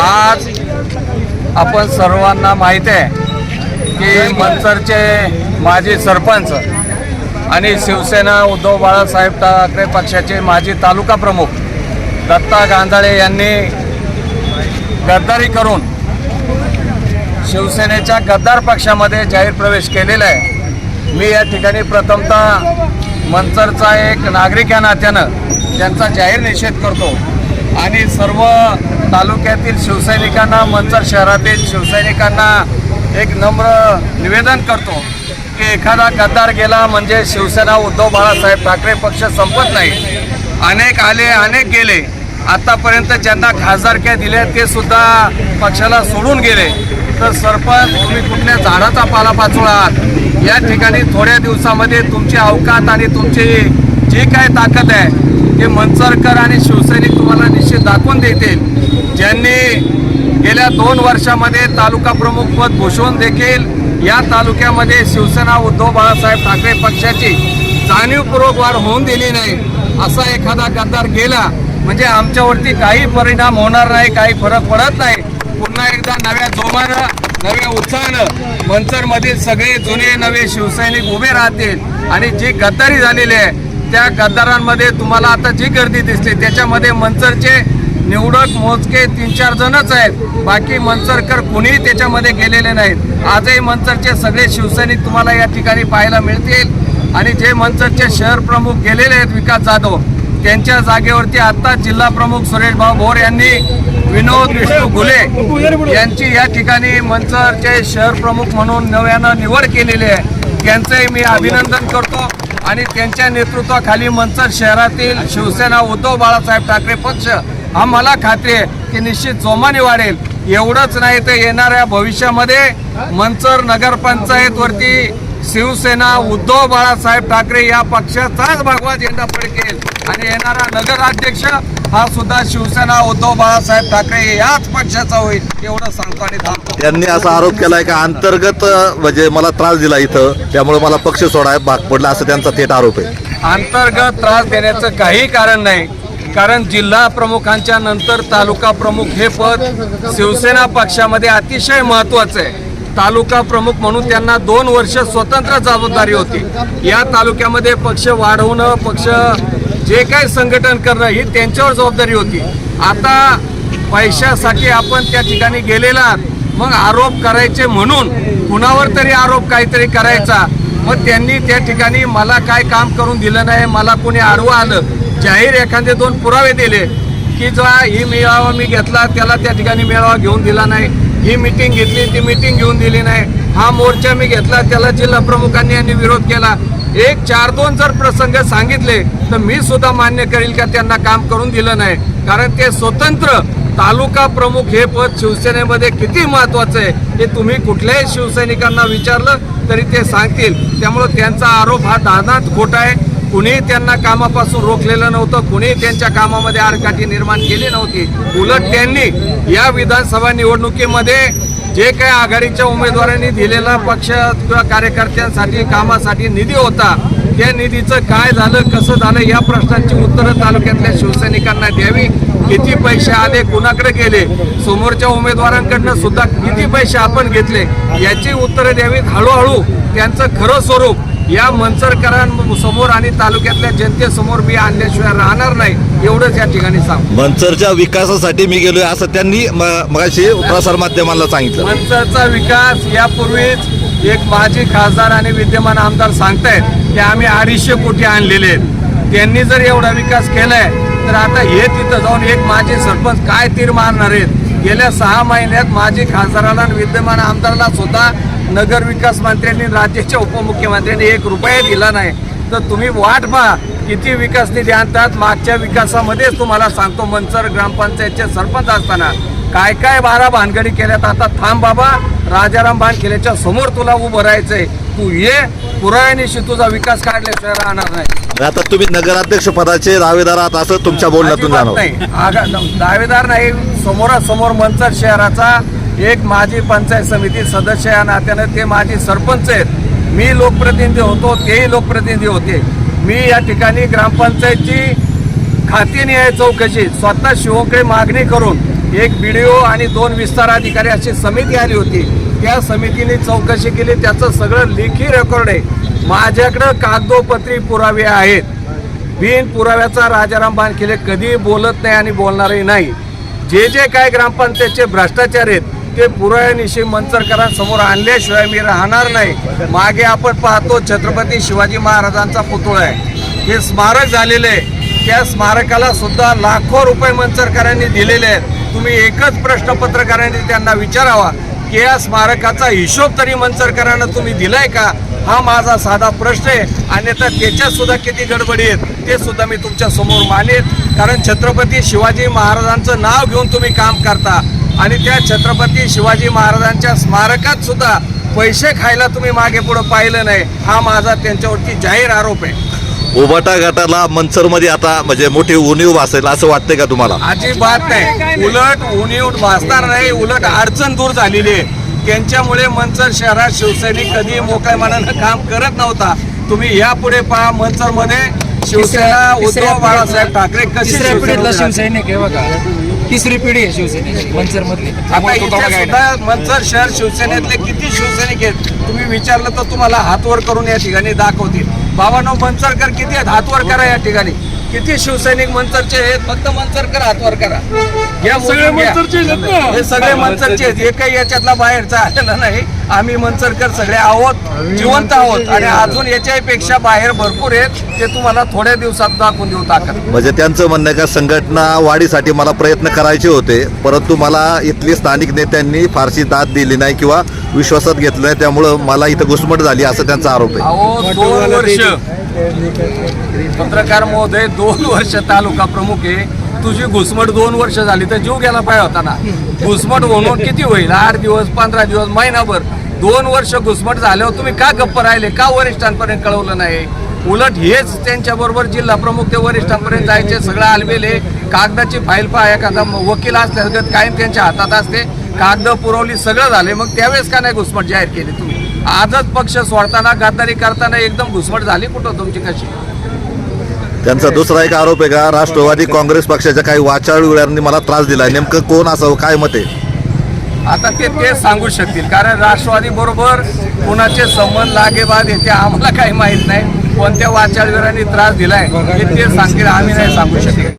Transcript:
आज आपण सर्वांना माहीत आहे की मनसरचे माजी सरपंच आणि शिवसेना उद्धव बाळासाहेब ठाकरे पक्षाचे माजी तालुका प्रमुख दत्ता गांधाळे यांनी गद्दारी करून शिवसेनेच्या गद्दार पक्षामध्ये जाहीर प्रवेश केलेला आहे. मी या ठिकाणी प्रथमतः मंचरचा एक नागरिक या नात्यानं त्यांचा जाहीर निषेध करतो. आणि सर्व तालुक्यातील शिवसैनिकांना मंचर शहरातील शिवसैनिकांना एक नम्र निवेदन करतो की एखादा गद्दार गेला म्हणजे शिवसेना उद्धव बाळासाहेब ठाकरे पक्ष संपत नाही. अनेक आले अनेक गेले. आतापर्यंत ज्यांना खासदारक्या दिल्या ते सुद्धा पक्षाला सोडून गेले. तर सरपंच तुम्ही कुठल्या झाडाचा पालापाचोळा आहात या ठिकाणी थोड्या दिवसामध्ये तुमची अवकात आणि तुमची जी काय ताकद आहे ते मंचरकर आणि शिवसैनिक तुम्हाला निश्चित दाखवून देतील. ज्यांनी गेल्या दोन वर्षामध्ये तालुका प्रमुख पद भूषवून देखील या तालुक्यामध्ये शिवसेना उद्धव बाळासाहेब ठाकरे पक्षाची जाणीवपूर्वक वाढ होऊन दिली नाही असा एखादा गद्दार गेला म्हणजे आमच्यावरती काही परिणाम होणार नाही काही फरक पडत नाही. पुन्हा एकदा नव्या जोमानं नव्या उत्साहानं मंचरमधील सगळे जुने नवे शिवसैनिक उभे राहतील आणि जी गद्दारी झालेली आहे त्या गद्दारांमध्ये तुम्हाला आता जी गर्दी दिसते त्याच्यामध्ये मंचरचे निवडक मोजके तीन चार जणच आहेत. बाकी मंचरकर कुणीही त्याच्यामध्ये गेलेले नाहीत. आजही मंचरचे सगळे शिवसैनिक तुम्हाला या ठिकाणी पाहायला मिळतील. आणि जे मंचरचे शहर प्रमुख गेलेले आहेत विकास जाधव त्यांच्या जागेवरती आता जिल्हा प्रमुख सुरेश भाऊ भोर यांनी विनोद विष्णू घुले यांची या ठिकाणी मंचरचे शहर प्रमुख म्हणून नव्यानं निवड केलेली आहे. त्यांचंही मी अभिनंदन करतो. आणि त्यांच्या नेतृत्वाखाली मंचर शहरातील शिवसेना उद्धव बाळासाहेब ठाकरे पक्ष हा मला खात्री आहे की निश्चित जोमाने वाढेल. एवढंच नाही तर येणाऱ्या भविष्यामध्ये मंचर नगरपंचायतवरती शिवसेना उद्धव बाळासाहेब ठाकरे या पक्षाचाच भगवा झेंडा फडकेल. आणि येणारा नगराध्यक्ष हा सुद्धा शिवसेना उद्धव बाळासाहेब ठाकरे याच पक्षाचा होईल एवढं सांगतो आणि थांबतो. त्यांनी असा आरोप केलाय का? अंतर्गत म्हणजे मला त्रास दिला इथं त्यामुळे मला पक्ष सोडाय भाग पडला असं त्यांचा थेट आरोप आहे. अंतर्गत त्रास देण्याचं काही कारण नाही. कारण जिल्हा प्रमुखांच्या नंतर तालुका प्रमुख हे पद शिवसेना पक्षामध्ये अतिशय महत्वाचं आहे. तालुका प्रमुख म्हणून त्यांना दोन वर्ष स्वतंत्र जबाबदारी होती. या तालुक्यामध्ये पक्ष वाढवणं पक्ष जे काही संघटन करणं ही त्यांच्यावर जबाबदारी होती. आता पैशासाठी आपण त्या ठिकाणी गेलेला मग आरोप करायचे म्हणून कुणावर तरी आरोप काहीतरी करायचा. मग त्यांनी त्या ठिकाणी मला काय काम करून दिलं नाही मला कोणी आडवं आलं जाहीर एखादे दोन पुरावे दिले की जो ही मेळावा मी घेतला त्याला त्या ठिकाणी मेळावा घेऊन दिला नाही. ही मिटिंग घेतली ती मिटिंग घेऊन दिली नाही. हा मोर्चा मी घेतला त्याला जिल्हा प्रमुखांनी यांनी विरोध केला. एक चार दोन जर प्रसंग सांगितले तर मी सुद्धा मान्य करेल का त्यांना काम करून दिलं नाही. कारण ते स्वतंत्र तालुका प्रमुख हे पद शिवसेनेमध्ये किती महत्वाचं आहे हे तुम्ही कुठल्याही शिवसैनिकांना विचारलं तरी ते सांगतील. त्यामुळं त्यांचा आरोप हा दादात खोटा आहे. कुणीही त्यांना कामापासून रोखलेलं नव्हतं कुणीही त्यांच्या कामामध्ये आडकाठी निर्माण केली नव्हती. उलट त्यांनी या विधानसभा निवडणुकीमध्ये जे काही आघाडीच्या उमेदवारांनी दिलेला पक्ष किंवा कार्यकर्त्यांसाठी कामासाठी निधी होता त्या निधीचं काय झालं कसं झालं या प्रश्नांची उत्तरं तालुक्यातल्या शिवसैनिकांना द्यावी. किती पैसे आले कुणाकडे गेले समोरच्या उमेदवारांकडनं सुद्धा किती पैसे आपण घेतले याची उत्तरं द्यावीत. हळूहळू त्यांचं खरं स्वरूप या मंचरकरांसमोर आणि तालुक्यातल्या जनतेसमोर मी आणल्याशिवाय राहणार नाही एवढंच या ठिकाणी सांग मंचरच्या विकासासाठी मी गेलोय असं त्यांनी मगाशी प्रसार माध्यमाला सांगितलं. मंचरचा विकास यापूर्वीच एक माजी खासदार आणि विद्यमान आमदार सांगतायत की आम्ही अडीचशे कोटी आणलेले आहेत. त्यांनी जर एवढा विकास केलाय तर आता हे तिथं जाऊन एक माजी सरपंच काय तीर मारणार आहेत? गेल्या सहा महिन्यात माजी खासदाराला विद्यमान आमदाराला सुद्धा नगर विकास मंत्र्यांनी राज्याच्या उपमुख्यमंत्र्यांनी एक रुपया दिला नाही. तर तुम्ही वाट पहा किती विकास निधी आणतात. मागच्या विकासामध्येच तुम्हाला सांगतो मंचर ग्रामपंचायतचे सरपंच असताना. काय काय बारा भानगडी केल्यात? आता थांब बाबा. राजाराम भानखेलेच्या समोर तुला उभं राहायचंय. तू ये. पुराव्यानिशी तुझा विकास काढल्याशिवाय राहणार नाही. आता तुम्ही नगराध्यक्ष पदाचे दावेदार आहात असं तुमच्या बोलण्यातून अजिबात जाणवलं. नाही. आगा- दावेदार नाही. समोरासमोर मंचर शहराचा एक माजी पंचायत समिती सदस्य या नात्यानं ते माजी सरपंच आहेत. मी लोकप्रतिनिधी होतो. तेही लोकप्रतिनिधी होते. मी या ठिकाणी ग्रामपंचायतची खाती निहाय चौकशी स्वतः शिवकडे मागणी करून एक बी डी ओ आणि दोन विस्तार अधिकारी अशी समिती आली होती. त्या समितीने चौकशी केली. त्याचं सगळं लेखी रेकॉर्ड आहे. माझ्याकडं कागदोपत्री पुरावे आहेत. बिन पुराव्याचा राजाराम बानखिले कधी बोलत नाही आणि बोलणारही नाही. जे जे काय ग्रामपंचायतचे भ्रष्टाचार आहेत ते पुराव्यानिशी मंचरकरांसमोर आणल्याशिवाय मी राहणार नाही. मागे आपण पाहतो छत्रपती शिवाजी महाराजांचा पुतळा आहे. हे स्मारक झालेले आहे. त्या स्मारकाला सुद्धा लाखो रुपये मंचरकरांनी दिलेले आहेत. तुम्ही एकच प्रश्न पत्रकारांनी त्यांना विचारावा की या स्मारकाचा हिशोब तरी मंचरकरांना तुम्ही दिलाय का? हा माझा साधा प्रश्न आहे. अन्यथा त्याच्यात सुद्धा किती गडबडी आहेत ते सुद्धा मी तुमच्यासमोर मानेन. कारण छत्रपती शिवाजी महाराजांचं नाव घेऊन तुम्ही काम करता आणि त्या छत्रपती शिवाजी महाराजांच्या स्मारकात सुद्धा पैसे खायला तुम्ही मागे पुढे पाहिलं नाही. हा माझा त्यांच्यावरती जाहीर आरोप आहे. उबाटा गटाला मंचरमध्ये आता म्हणजे मोठी उणीव असेल असं वाटतंय का तुम्हाला? अजिबात नाही. उलट उणीव भासणार नाही. उलट अडचण दूर झालेली आहे. त्यांच्यामुळे मंचर शहरात शिवसैनिक कधी मोकळ्या मनानं काम करत नव्हता. तुम्ही यापुढे पहा मंचरमध्ये शिवसेना उद्धव बाळासाहेब ठाकरे कशी शिवसैनिक आहे बघा. तिसरी पिढी आहे शिवसेनेची मंचर मधली आता इथे सुद्धा मंचर शहर शिवसेनेतले किती शिवसैनिक आहेत? तुम्ही विचारलं तर तुम्हाला हातवर करून या ठिकाणी दाखवतील. बाबांनो मंचरकर किती आहेत? हातवर करा या ठिकाणी. किती शिवसैनिक मंचरचे आहेत? फक्त मंचरकर हातवर करा. घ्या सगळे. मंचरचे आहेत ना? हे सगळे मंचरचे? आहेत. एकही याच्यातला बाहेरचा आलेला नाही. आम्ही मंचरकर सगळे आहोत जिवंत आहोत. आणि अजून याच्यापेक्षा बाहेर भरपूर आहेत ते तुम्हाला थोड्या दिवसात दाखवून देऊ ताकद. म्हणजे त्यांचं म्हणणं का संघटना वाढीसाठी मला प्रयत्न करायचे होते परंतु मला इथली स्थानिक नेत्यांनी फारशी दाद दिली नाही किंवा विश्वासात घेतलं नाही त्यामुळं मला इथं घुसमट झाली असं त्यांचा आरोप आहे. अहो दोन वर्ष पत्रकार महोदय दोन वर्ष तालुका प्रमुख आहे. तुझी घुसमट दोन वर्ष झाली तर जीव गेला पाहिजे होता ना. घुसमट होणं किती होईल? आठ दिवस पंधरा दिवस महिनाभर? दोन वर्ष घुसमट झाल्यावर तुम्ही का गप्प राहिले? का वरिष्ठांपर्यंत कळवलं नाही? उलट हेच त्यांच्या बरोबर जिल्हा प्रमुख ते वरिष्ठांपर्यंत जायचे सगळं आलबेल कागदाची फाईल पहा एखादा वकील असल्यागत कायम त्यांच्या हातात असते. कागद पुरवली सगळं झाले मग त्यावेळेस का नाही घुसमट जाहीर केली तुम्ही? आजच पक्ष सोडताना गद्दारी करताना एकदम घुसमट झाली कुठं तुमची कशी? त्यांचा दुसरा एक आरोप आहे का? राष्ट्रवादी काँग्रेस पक्षाच्या काही वाचाळूळ्यांनी मला त्रास दिलाय. नेमकं कोण असावं? काय मत आहे? आता ते ते सांगू शकतील. कारण राष्ट्रवादी बरोबर कुणाचे संबंध लागेबाद हे ते आम्हाला काही माहीत नाही. कोणत्या वाचाळवीरांनी त्रास दिलाय हे ते सांगतील आम्ही नाही सांगू शकत.